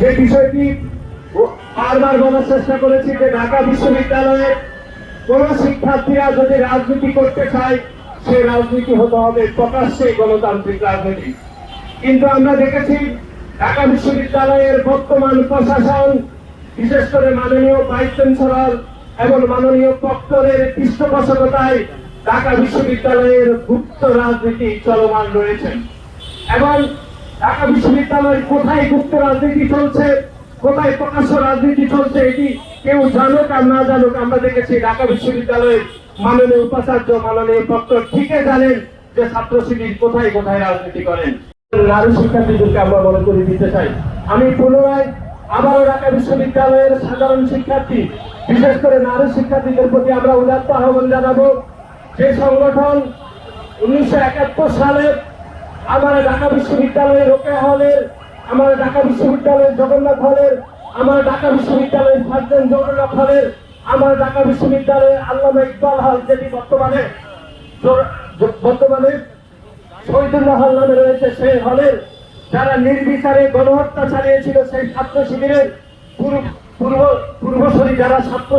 যে বিষয়টি বারবার বলার চেষ্টা করেছি যে ঢাকা বিশ্ববিদ্যালয়ের কোন শিক্ষার্থীরা যদি রাজনীতি করতে চায়, সে রাজনীতি হতে হবে প্রকাশ্যে গণতান্ত্রিক রাজনীতি। কিন্তু আমরা দেখেছি ঢাকা বিশ্ববিদ্যালয়ের বর্তমান প্রশাসন, বিশেষ করে মাননীয় ভাইস চ্যান্সেলর এবং মাননীয় প্রক্টরের পৃষ্ঠপোষকতায় ঢাকা বিশ্ববিদ্যালয়ের গুপ্ত রাজনীতি চলমান রয়েছে। এবং ঢাকা বিশ্ববিদ্যালয় কোথায় গুপ্ত রাজনীতি চলছে, কোথায় প্রকাশ্য রাজনীতি চলছে, এটি কেউ জানুক আর না জানুক, আমরা দেখেছি ঢাকা বিশ্ববিদ্যালয়ের মাননীয় উপাচার্য, মাননীয় প্রক্টর ঠিকই জানেন যে ছাত্র শিবির কোথায় কোথায় রাজনীতি করেন। নারী শিক্ষার্থীদেরকে আমরা মনে করে দিতে চাই। আমি পুনরায় আবারও ঢাকা বিশ্ববিদ্যালয়ের সাধারণ শিক্ষার্থী, বিশেষ করে নারী শিক্ষার্থীদের প্রতি আমরা উদাত্ত আহ্বান জানাব। যে সংগঠন উনিশশো একাত্তর সালে আমার ঢাকা বিশ্ববিদ্যালয়ের রোকে হলের আমার ঢাকা বিশ্ববিদ্যালয়ের জগন্নাথ হলের আমার ঢাকা বিশ্ববিদ্যালয়ের সার্জন জগন্নাথ হলের আমার ঢাকা বিশ্ববিদ্যালয়ের আল্লামা ইকবাল হল যেটি বর্তমানে বর্তমানে শহীদুল্লাহ হল নামে রয়েছে সেই হলের, যারা নির্বিচারে গণহত্যা চালিয়েছিল সেই ছাত্র শিবিরের পূর্ব পূর্ব, পূর্বসরী যারা ছাত্র